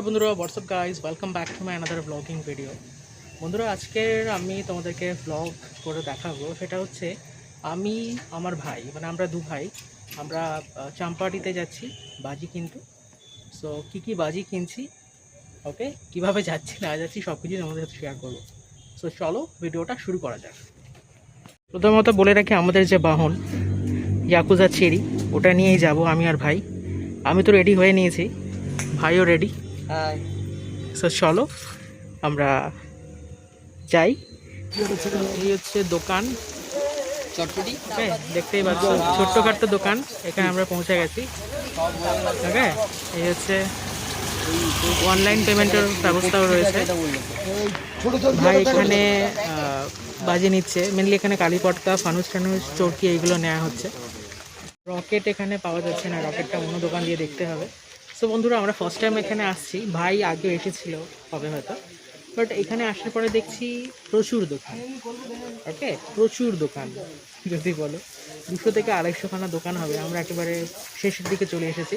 হ্যাঁ বন্ধুরা what's up guys welcome back to my another blogging video বন্ধুরা, আজকের আমি তোমাদেরকে ব্লগ করে দেখাবো। সেটা হচ্ছে, আমি, আমার ভাই মানে আমরা দু ভাই, আমরা চাম্পাটিতে যাচ্ছি, বাজি কিনতে। সো কী কী বাজি কিনছি ওকে কীভাবে যাচ্ছি, না যাচ্ছি সব কিছু তোমাদের সাথে শেয়ার করব। সো চলো ভিডিওটা শুরু করা যাক। প্রথমত বলে রাখি, আমাদের যে বাহন, ইয়াকুজা চেরি, ওটা নিয়েই যাব আমি আর ভাই। আমি তো রেডি হয়ে নিয়েছি, ভাইও রেডি সো চলো আমরা যাই। এই হচ্ছে দোকান। চটপটি? ওকে দেখতেই পাচ্ছ ছোট্টখাট্ট দোকান এখানে আমরা পৌঁছে গেছি। ওকে এই হচ্ছে অনলাইন পেমেন্টের ব্যবস্থাও রয়েছে। ভাই এখানে বাজি নিচ্ছে। মেনলি এখানে কালী পটকা ফানুস টানুস চরকি এইগুলো নেওয়া হচ্ছে। রকেট এখানে পাওয়া যাচ্ছে না। রকেটটা অন্য দোকান দিয়ে দেখতে হবে। সো বন্ধুরা, আমরা ফার্স্ট টাইম এখানে আসছি। ভাই আগে এসেছিল হবে হয়তো। বাট এখানে আসার পরে দেখছি প্রচুর দোকান। ওকে প্রচুর দোকান, যদি বলো। দুশো থেকে আড়াইশোখানা দোকান হবে। আমরা একেবারে শেষের দিকে চলে এসেছি।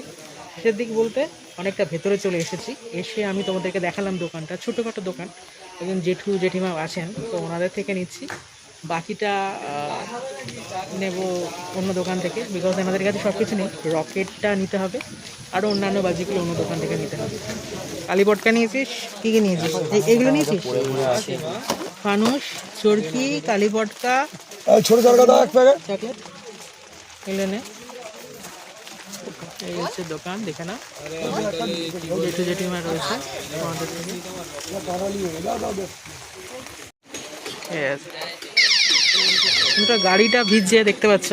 শেষের দিক বলতে অনেকটা ভেতরে চলে এসেছি। এসে আমি তোমাদেরকে দেখালাম দোকানটা। ছোটোখাটো দোকান। একজন জেঠু, জেঠিমা আছেন, তো ওনাদের থেকে নিচ্ছি। বাকিটা নেব অন্য দোকান থেকে। বিকজ আমাদের কাছে সব কিছু নেই। রকেটটা নিতে হবে। আরও অন্যান্য বাজিগুলো অন্য দোকান থেকে নিতে হবে। কালীপটকা নিয়েছিস? কী কী নিয়েছিস? এই- এইগুলো নিয়েছিস? ফানুস চরকি কালীপটকা ছোট চরকা এক প্যাকেট। চকলেট। এগুলো নে। এই হচ্ছে দোকান দেখে না জেঠু জেঠিমা রয়েছে। আমাদের থেকে। তোমরা গাড়িটা ভিজছে দেখতে পাচ্ছ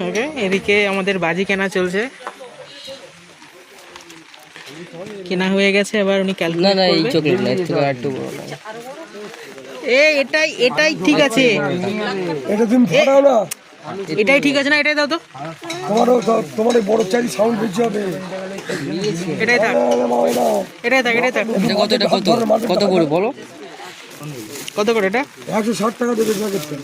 ওকে এদিকে আমাদের বাজি কেনা চলছে কেনা হয়ে গেছে এবার উনি না ক্যালকুলেট না এই চকলেট না একটু একটু এ এটাই এটাই ঠিক আছে এটা তুমি ফাটাও না এটাই ঠিক আছে না এটাই দাও তো তোমার এই বড় চারি সাউন্ড বেশি হবে এটাই থাক এটাই থাক এটাই থাক এটা কত এটা কত কত করে বলো কত করে এটা? একশো ষাট টাকা দেবে প্যাকেটটা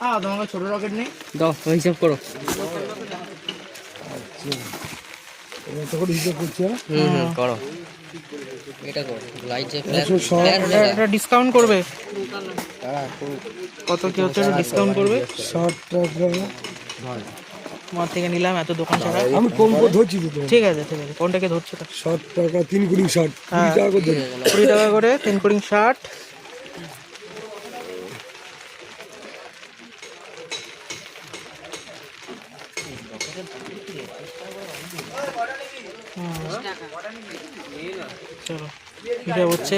হ্যাঁ তোমাকে ছোট রকেট নেই? দাও হিসাব করো। তখন হিসাব করছি হ্যাঁ? হুম হুম করো। এটা করো লাইট যে একশো ষাট। এটা এটা ডিসকাউন্ট করবে? কত কি হচ্ছে ডিসকাউন্ট করবে? ষাট টাকা। তোমার থেকে নিলাম এত দোকান ছাড়া। আমি কম ধরছি ঠিক আছে ঠিক আছে কোনটাকে ধরছো ষাট টাকা তিন কুড়ি ষাট হ্যাঁ। কুড়ি টাকা করে তিন কুড়ি ষাট। চলো এটা হচ্ছে।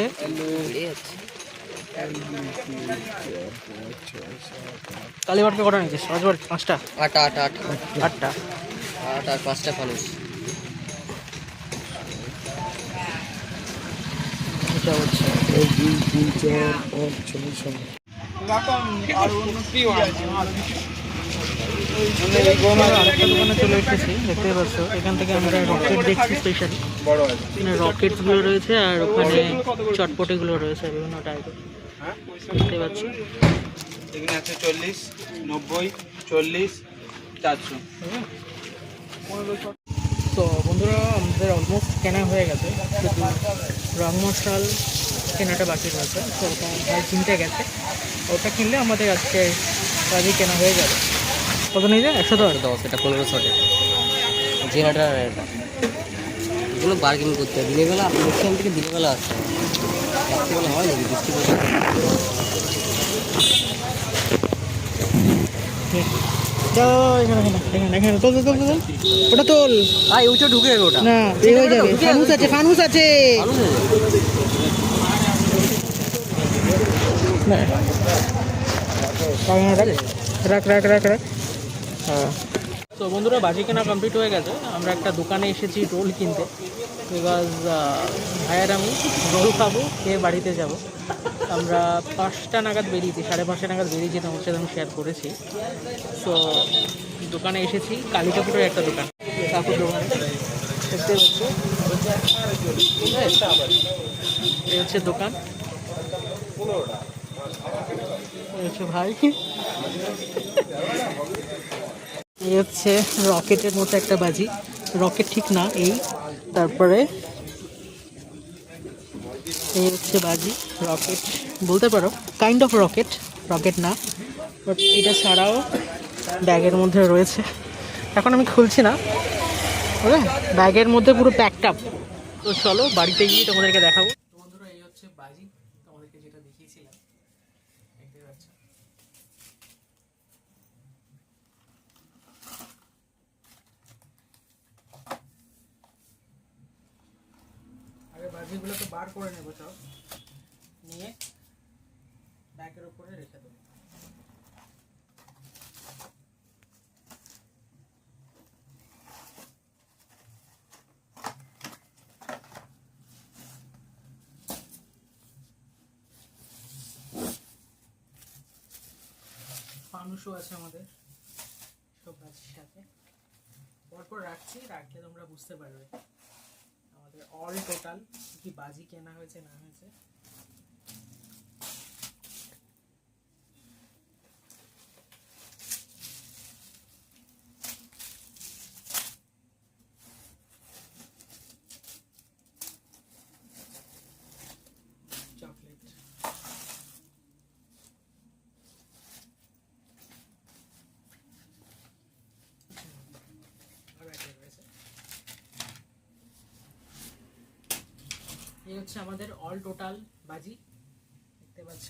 কালীবাটকে কটা নিয়েছিস? রাজবাড়ি পাঁচটা? আট আট আট। আটটা। আট আর পাঁচটা ফানুস চলে এসেছি দেখতে পাচ্ছ এখান থেকে আমরা রকেট দেখছি স্পেশালি এখানে রকেটগুলো রয়েছে আর ওখানে চটপটিগুলো রয়েছে বিভিন্ন টাইপের দেখতে পাচ্ছি। এখানে আছে চল্লিশ নব্বই চল্লিশ চারশো। তো বন্ধুরা আমাদের অলমোস্ট কেনা হয়ে গেছে। শুধু রং মশাল কেনাটা বাকি রয়েছে। তো ওটা ভাই কিনতে গেছে। ওটা কিনলে আমাদের আজকে কাজই কেনা হয়ে যাবে। কত নিয়ে যায় একশো দশ? দশ এটা পনেরো শটে জেনারেটার আর এটা। এগুলো বার্গেন করতে হয় দিনের বেলা এখান থেকে দিনের বেলা আসতে হয় ওটা তোল আই ওইটা ঢুকে ওটা না এ হয়ে আছে ফানুস আছে। রাখ রাখ রাখ রাখ হ্যাঁ তো বন্ধুরা বাজি কেনা কমপ্লিট হয়ে গেছে। আমরা একটা দোকানে এসেছি রোল কিনতে। বিকজ ভাইয়ের আমি রোল খাব, খেয়ে বাড়িতে যাব। আমরা পাঁচটা নাগাদ বেরিয়েছি, সাড়ে পাঁচটা নাগাদ বেরিয়েছি তোমার সাথে আমি শেয়ার করেছি। তো দোকানে এসেছি, কালী ঠাকুরের একটা দোকান। ঠাকুর দোকানে। দেখতে এই হচ্ছে দোকান। হচ্ছে ভাই। এই হচ্ছে রকেটের মতো একটা বাজি। রকেট ঠিক না এই। তারপরে এই হচ্ছে বাজি, রকেট। বলতে পারো কাইন্ড অফ রকেট রকেট না। এটা ছাড়াও ব্যাগের মধ্যে রয়েছে। এখন আমি খুলছি না। ব্যাগের মধ্যে পুরো প্যাকড আপ তো চলো, বাড়িতে গিয়ে তোমাদেরকে দেখাবো বন্ধুরা এই হচ্ছে বাজি তোমাদেরকে যেটা দেখিয়েছিলাম দেখতে পাচ্ছ তো বার করে নেব সব, নিয়ে ব্যাগের উপরে রেখে দেবো। ফানুসও আছে আমাদের সব গাছের সাথে। পরপর রাখছি, রাখলে তোমরা বুঝতে পারবে। অল টোটাল কি বাজি কেনা হয়েছে না হয়েছে চকলেট আর একটা রয়েছে এই হচ্ছে আমাদের অল টোটাল বাজি দেখতে পাচ্ছ